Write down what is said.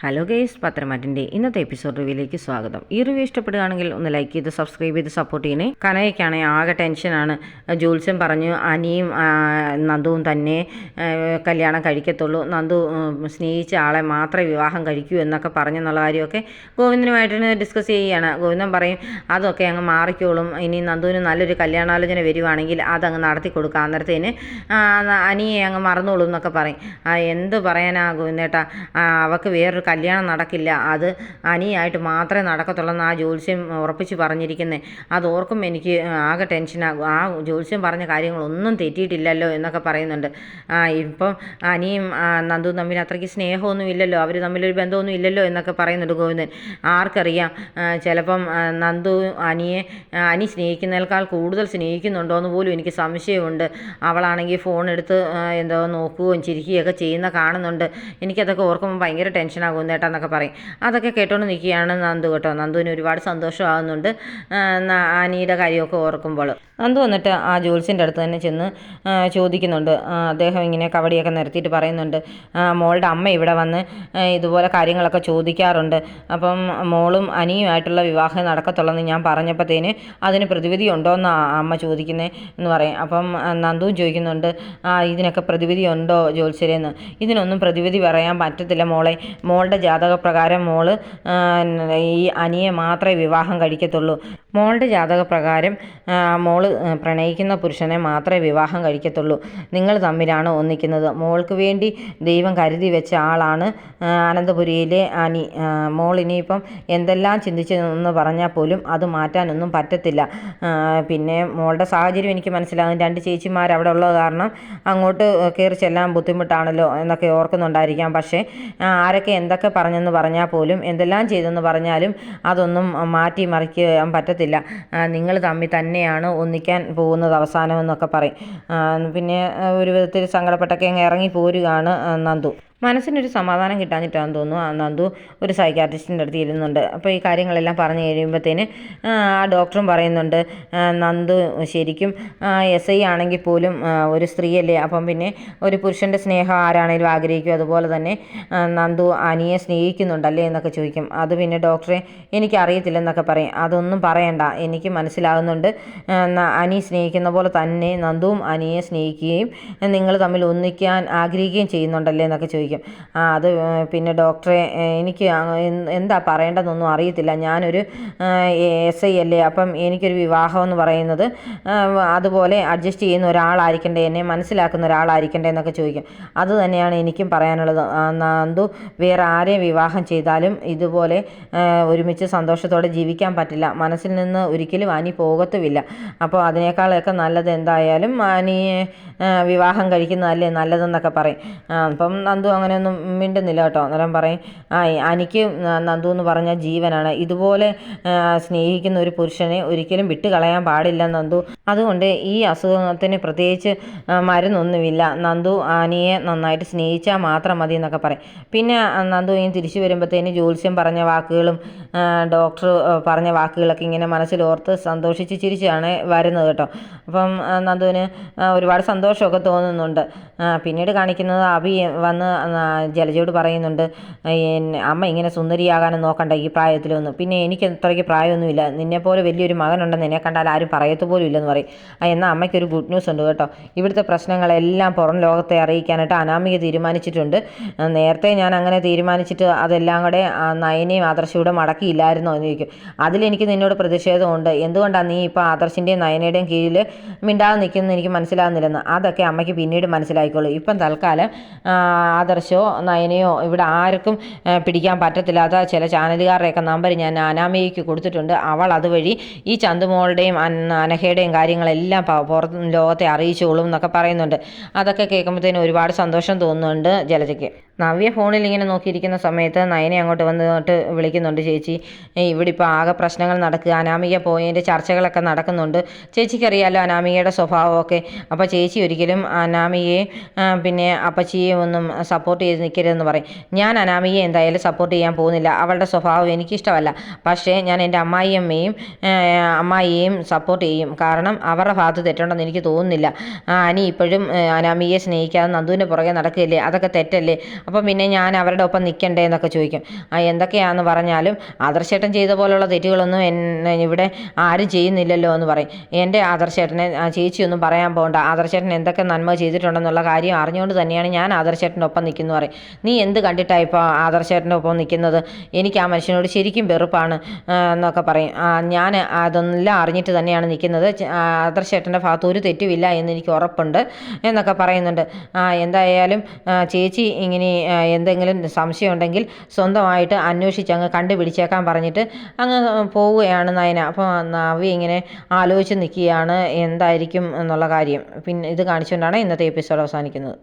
Hello guys പത്രമാറ്റിന്റെ ഇന്നത്തെ episode റിവ്യൂയിലേക്ക് സ്വാഗതം. ഈ റിവ്യൂ ഇഷ്ടപ്പെടുകയാണെങ്കിൽ ഒന്ന് ലൈക്ക് ചെയ്ത് സബ്സ്ക്രൈബ് ചെയ്ത് സപ്പോർട്ട് ചെയ്യണേ. കനയ്ക്കാണെങ്കിൽ ആകെ ടെൻഷനാണ് ജോത്സ്യം പറഞ്ഞു അനിയും നന്ദുവും തന്നെ കല്യാണം കഴിക്കത്തുള്ളൂ. നന്ദു സ്നേഹിച്ച ആളെ മാത്രമേ വിവാഹം കഴിക്കൂ എന്നൊക്കെ പറഞ്ഞെന്നുള്ള കാര്യമൊക്കെ ഗോവിന്ദനുമായിട്ട് ഡിസ്കസ് ചെയ്യുകയാണ്. ഗോവിന്ദൻ പറയും അതൊക്കെ അങ്ങ് മാറിക്കോളും. ഇനി നന്ദുവിന് നല്ലൊരു കല്യാണാലോചന വരുവാണെങ്കിൽ അതങ്ങ് നടത്തി കൊടുക്കുക അന്നേരത്തേന് അനിയെ അങ്ങ് മറന്നോളൂ എന്നൊക്കെ പറയും. എന്ത് പറയാനാ ഗോവിന്ദേട്ടാ? അവൾക്ക് വേറൊരു കല്യാണം നടക്കില്ല. അത് അനിയായിട്ട് മാത്രമേ നടക്കത്തുള്ളൂ ആ ജ്യോത്സ്യം ഉറപ്പിച്ച് പറഞ്ഞിരിക്കുന്നത് അത് ഓർക്കുമ്പോൾ എനിക്ക് ആകെ ടെൻഷനാകും ആ. ജ്യോത്സ്യം പറഞ്ഞ കാര്യങ്ങളൊന്നും തെറ്റിയിട്ടില്ലല്ലോ എന്നൊക്കെ പറയുന്നുണ്ട്. ആ, ഇപ്പം അനിയും നന്ദുവും തമ്മിൽ അത്രയ്ക്ക് സ്നേഹമൊന്നും ഇല്ലല്ലോ. അവർ തമ്മിലൊരു ബന്ധമൊന്നും ഇല്ലല്ലോ എന്നൊക്കെ പറയുന്നുണ്ട് ഗോവിന്ദൻ. ആർക്കറിയാം ചിലപ്പം നന്ദു അനിയെ അനി സ്നേഹിക്കുന്നതിനേക്കാൾ കൂടുതൽ സ്നേഹിക്കുന്നുണ്ടോ എന്ന് പോലും എനിക്ക് സംശയമുണ്ട്. അവളാണെങ്കിൽ ഫോൺ എടുത്ത് എന്തോ നോക്കുകയും ചിരിക്കുകയൊക്കെ ചെയ്യുന്ന കാണുന്നുണ്ട്. എനിക്കതൊക്കെ ഓർക്കുമ്പോൾ ഭയങ്കര ടെൻഷനാകും ചേട്ടാ എന്നൊക്കെ പറയും. അതൊക്കെ കേട്ടോണ്ട് നിൽക്കുകയാണ് നന്ദു കേട്ടോ. നന്ദുവിന് ഒരുപാട് സന്തോഷമാകുന്നുണ്ട് ആനിയുടെ കാര്യമൊക്കെ ഓർക്കുമ്പോൾ. നന്ദു വന്നിട്ട് ആ ജോൽസിന്റെ അടുത്ത് തന്നെ ചെന്ന് ചോദിക്കുന്നുണ്ട്. അദ്ദേഹം ഇങ്ങനെ കവടിയൊക്കെ നിരത്തിയിട്ട് പറയുന്നുണ്ട് മോളുടെ അമ്മ ഇവിടെ വന്ന് ഇതുപോലെ കാര്യങ്ങളൊക്കെ ചോദിക്കാറുണ്ട്. അപ്പം മോളും അനിയുമായിട്ടുള്ള വിവാഹം നടക്കത്തുള്ളെന്ന് ഞാൻ പറഞ്ഞപ്പോഴത്തേന് അതിന് പ്രതിവിധി ഉണ്ടോ എന്ന് അമ്മ ചോദിക്കുന്നത് എന്ന് പറയും. അപ്പം നന്ദുവും ചോദിക്കുന്നുണ്ട് ആ ഇതിനൊക്കെ പ്രതിവിധി ഉണ്ടോ ജോത്സരെന്ന് ഇതിനൊന്നും പ്രതിവിധി പറയാൻ പറ്റത്തില്ല മോളെ. മോളുടെ ജാതകപ്രകാരം മോൾ ഈ അനിയെ മാത്രമേ വിവാഹം കഴിക്കത്തുള്ളൂ. മോളുടെ ജാതകപ്രകാരം മോൾ പ്രണയിക്കുന്ന പുരുഷനെ മാത്രമേ വിവാഹം കഴിക്കത്തുള്ളൂ. നിങ്ങൾ തമ്മിലാണ് ഒന്നിക്കുന്നത്. മോൾക്ക് വേണ്ടി ദൈവം കരുതി വെച്ച ആളാണ് അനന്തപുരിയിലെ അനി. മോൾ ഇനിയിപ്പം എന്തെല്ലാം ചിന്തിച്ചു എന്ന് പറഞ്ഞാൽ പോലും അത് മാറ്റാനൊന്നും പറ്റത്തില്ല. പിന്നെ മോളുടെ സാഹചര്യം എനിക്ക് മനസ്സിലാകും. രണ്ട് ചേച്ചിമാർ അവിടെ ഉള്ളത് കാരണം അങ്ങോട്ട് കയറി ചെല്ലാൻ ബുദ്ധിമുട്ടാണല്ലോ എന്നൊക്കെ ഓർക്കുന്നുണ്ടായിരിക്കാം. പക്ഷേ ആരൊക്കെ എന്തൊക്കെ പറഞ്ഞെന്ന് പറഞ്ഞാൽ പോലും എന്തെല്ലാം ചെയ്തെന്ന് പറഞ്ഞാലും അതൊന്നും മാറ്റി മറിക്കാൻ പറ്റത്തില്ല. നിങ്ങൾ തമ്മിൽ തന്നെയാണ് ഒന്നിക്കാൻ പോകുന്നത് അവസാനം എന്നൊക്കെ പറയും. പിന്നെ ഒരു വിധത്തിൽ സങ്കടപ്പെട്ടൊക്കെ അങ്ങ് ഇറങ്ങി പോരുകയാണ് നന്ദു. മനസ്സിനൊരു സമാധാനം കിട്ടാഞ്ഞിട്ടാണെന്ന് തോന്നുന്നു. നന്ദു ഒരു സൈക്കാട്രിസ്റ്റിന്റെ അടുത്ത് ഇരുന്നുണ്ട്. അപ്പോൾ ഈ കാര്യങ്ങളെല്ലാം പറഞ്ഞു കഴിയുമ്പോഴത്തേന് ആ ഡോക്ടറും പറയുന്നുണ്ട് നന്ദു ശരിക്കും എസ് ഐ ആണെങ്കിൽ പോലും ഒരു സ്ത്രീയല്ലേ? അപ്പം പിന്നെ ഒരു പുരുഷന്റെ സ്നേഹം ആരാണേലും ആഗ്രഹിക്കും. അതുപോലെ തന്നെ നന്ദു അനിയെ സ്നേഹിക്കുന്നുണ്ടല്ലേ എന്നൊക്കെ ചോദിക്കും. അത് പിന്നെ ഡോക്ടറെ എനിക്കറിയത്തില്ലെന്നൊക്കെ പറയും. അതൊന്നും പറയണ്ട. എനിക്ക് മനസ്സിലാകുന്നുണ്ട് അനി സ്നേഹിക്കുന്ന പോലെ തന്നെ നന്ദുവും അനിയെ സ്നേഹിക്കുകയും നിങ്ങൾ തമ്മിൽ ഒന്നിക്കാൻ ആഗ്രഹിക്കുകയും ചെയ്യുന്നുണ്ടല്ലേ എന്നൊക്കെ ചോദിക്കും. ആ അത് പിന്നെ ഡോക്ടറെ എനിക്ക് എന്താ പറയേണ്ടതെന്നൊന്നും അറിയത്തില്ല. ഞാനൊരു എസ് ഐ അല്ലേ അപ്പം എനിക്കൊരു വിവാഹം എന്ന് പറയുന്നത് അതുപോലെ അഡ്ജസ്റ്റ് ചെയ്യുന്ന ഒരാളായിരിക്കണ്ടേ എന്നെ മനസ്സിലാക്കുന്ന ഒരാളായിരിക്കണ്ടേ എന്നൊക്കെ ചോദിക്കും. അത് തന്നെയാണ് എനിക്കും പറയാനുള്ളത്. നന്ദു വേറെ ആരെ വിവാഹം ചെയ്താലും ഇതുപോലെ ഒരുമിച്ച് സന്തോഷത്തോടെ ജീവിക്കാൻ പറ്റില്ല. മനസ്സിൽ നിന്ന് ഒരിക്കലും അനി പോകത്തുമില്ല. അപ്പോൾ അതിനേക്കാളൊക്കെ നല്ലത് എന്തായാലും അനിയെ വിവാഹം കഴിക്കുന്നതല്ലേ നല്ലതെന്നൊക്കെ പറയും. അപ്പം നന്ദു അങ്ങനെയൊന്നും മിണ്ടുന്നില്ല കേട്ടോ. അന്നേരം പറയും ആ അനിക്ക് നന്ദു എന്ന് പറഞ്ഞ ജീവനാണ്. ഇതുപോലെ സ്നേഹിക്കുന്ന ഒരു പുരുഷനെ ഒരിക്കലും വിട്ട് കളയാൻ പാടില്ല നന്ദു. അതുകൊണ്ട് ഈ അസുഖത്തിന് പ്രത്യേകിച്ച് മരുന്നൊന്നുമില്ല. നന്ദു ആനിയെ നന്നായിട്ട് സ്നേഹിച്ചാൽ മാത്രം മതി എന്നൊക്കെ പറയും. പിന്നെ നന്ദു ഇങ്ങനെ തിരിച്ചു വരുമ്പോഴത്തേന് ജ്യോത്സ്യം പറഞ്ഞ വാക്കുകളും ഡോക്ടർ പറഞ്ഞ വാക്കുകളൊക്കെ ഇങ്ങനെ മനസ്സിലോർത്ത് സന്തോഷിച്ച് ചിരിച്ചാണ് വരുന്നത് കേട്ടോ. അപ്പം നന്ദുവിന് ഒരുപാട് സന്തോഷമൊക്കെ തോന്നുന്നുണ്ട്. പിന്നീട് കാണിക്കുന്നത് അഭി വന്ന് ജലജയോട് പറയുന്നുണ്ട് അമ്മ ഇങ്ങനെ സുന്ദരിയാകാനും നോക്കണ്ട ഈ പ്രായത്തിലൊന്നും. പിന്നെ എനിക്ക് അത്രയ്ക്ക് പ്രായമൊന്നുമില്ല. നിന്നെപ്പോലെ വലിയൊരു മകനുണ്ടെന്ന് എന്നെ കണ്ടാൽ ആരും പറയത്ത് പോലും ഇല്ലെന്ന് പറയും എന്നാൽ അമ്മയ്ക്കൊരു ഗുഡ് ന്യൂസ് ഉണ്ട് കേട്ടോ. ഇവിടുത്തെ പ്രശ്നങ്ങളെല്ലാം പുറം ലോകത്തെ അറിയിക്കാനായിട്ട് അനാമിക തീരുമാനിച്ചിട്ടുണ്ട്. നേരത്തെ ഞാൻ അങ്ങനെ തീരുമാനിച്ചിട്ട് അതെല്ലാം കൂടെ നയനെയും ആദർശയുടെ മടക്കിയില്ലായിരുന്നോ എന്ന് ചോദിക്കും. അതിലെനിക്ക് നിന്നോട് പ്രതിഷേധമുണ്ട്. എന്തുകൊണ്ടാണ് നീ ഇപ്പോൾ ആദർശിന്റെയും നയനയുടെയും കീഴിൽ മിണ്ടാതെ നിൽക്കുന്നത് എനിക്ക് മനസ്സിലാകുന്നില്ലെന്ന് അതൊക്കെ അമ്മയ്ക്ക് പിന്നീട് മനസ്സിലായിക്കോളൂ. ഇപ്പം തൽക്കാലം ആ, ആദർശോ നയനയോ ഇവിടെ ആർക്കും പിടിക്കാൻ പറ്റത്തില്ലാത്ത ചില ചാനലുകാരുടെയൊക്കെ നമ്പർ ഞാൻ അനാമയ്ക്ക് കൊടുത്തിട്ടുണ്ട്. അവൾ അതുവഴി ഈ ചന്തുമോളുടെയും അനഹയുടെയും കാര്യങ്ങളെല്ലാം പുറത്ത് ലോകത്തെ അറിയിച്ചോളും എന്നൊക്കെ പറയുന്നുണ്ട്. അതൊക്കെ കേൾക്കുമ്പോഴത്തേനും ഒരുപാട് സന്തോഷം തോന്നുന്നുണ്ട് ജലജയ്ക്ക്. നവ്യ ഫോണിൽ ഇങ്ങനെ നോക്കിയിരിക്കുന്ന സമയത്ത് നയനെ അങ്ങോട്ട് വന്നിട്ട് വിളിക്കുന്നുണ്ട് ചേച്ചി ഇവിടെ ഇപ്പോൾ ആകെ പ്രശ്നങ്ങൾ നടക്കുക അനാമിക പോയതിന്റെ ചർച്ചകളൊക്കെ നടക്കുന്നുണ്ട്. ചേച്ചിക്കറിയാലോ അനാമികയുടെ സ്വഭാവമൊക്കെ. അപ്പോൾ ചേച്ചി ഒരിക്കലും അനാമികയെ പിന്നെ അപ്പച്ചിയെ ഒന്നും സപ്പോർട്ട് ചെയ്ത് നിൽക്കരുതെന്ന് പറയും. ഞാൻ അനാമികയെ എന്തായാലും സപ്പോർട്ട് ചെയ്യാൻ പോകുന്നില്ല. അവളുടെ സ്വഭാവം എനിക്കിഷ്ടമല്ല. പക്ഷേ ഞാൻ എന്റെ അമ്മായിയമ്മയും അമ്മായിയെയും സപ്പോർട്ട് ചെയ്യും. കാരണം അവരുടെ ഭാഗത്ത് തെറ്റുണ്ടെന്ന് എനിക്ക് തോന്നുന്നില്ല. അനി ഇപ്പോഴും അനാമികയെ സ്നേഹിക്കാതെ നന്ദുവിന്റെ പുറകെ നടക്കുകയില്ലേ? അതൊക്കെ തെറ്റല്ലേ? അപ്പം പിന്നെ ഞാൻ അവരുടെ ഒപ്പം നിൽക്കണ്ടേ എന്നൊക്കെ ചോദിക്കും. ആ എന്തൊക്കെയാണെന്ന് പറഞ്ഞാലും ആദർശേട്ടൻ ചെയ്ത പോലുള്ള തെറ്റുകളൊന്നും എന്നെ ഇവിടെ ആരും ചെയ്യുന്നില്ലല്ലോ എന്ന് പറയും. എന്റെ ആദർശേട്ടനെ ചേച്ചിയൊന്നും പറയാൻ പോകണ്ട ആദർശേട്ടൻ എന്തൊക്കെ നന്മ ചെയ്തിട്ടുണ്ടെന്നുള്ള കാര്യം അറിഞ്ഞുകൊണ്ട് തന്നെയാണ് ഞാൻ ആദർശേട്ടന്റെ ഒപ്പം നിൽക്കുന്നു പറയും. നീ എന്ത് കണ്ടിട്ടാണ് ഇപ്പോൾ ആദർശേട്ടന്റെ ഒപ്പം നിൽക്കുന്നത്? എനിക്ക് ആ മനുഷ്യനോട് ശരിക്കും വെറുപ്പാണ് എന്നൊക്കെ പറയും. ഞാൻ അതെല്ലാം അറിഞ്ഞിട്ട് തന്നെയാണ് നിൽക്കുന്നത്. ആദർശേട്ടന്റെ ഭാഗത്ത് ഒരു തെറ്റുമില്ല എന്ന് എനിക്ക് ഉറപ്പുണ്ട് എന്നൊക്കെ പറയുന്നുണ്ട്. എന്തായാലും ചേച്ചി ഇങ്ങനെ എന്തെങ്കിലും സംശയം ഉണ്ടെങ്കിൽ സ്വന്തമായിട്ട് അന്വേഷിച്ച് അങ്ങ് കണ്ടുപിടിച്ചേക്കാൻ പറഞ്ഞിട്ട് അങ്ങ് പോവുകയാണ് നയന. അപ്പോൾ നവി ഇങ്ങനെ ആലോചിച്ച് നിൽക്കുകയാണ് എന്തായിരിക്കും എന്നുള്ള കാര്യം. പിന്നെ ഇത് കാണിച്ചുകൊണ്ടാണ് ഇന്നത്തെ എപ്പിസോഡ് അവസാനിക്കുന്നത്.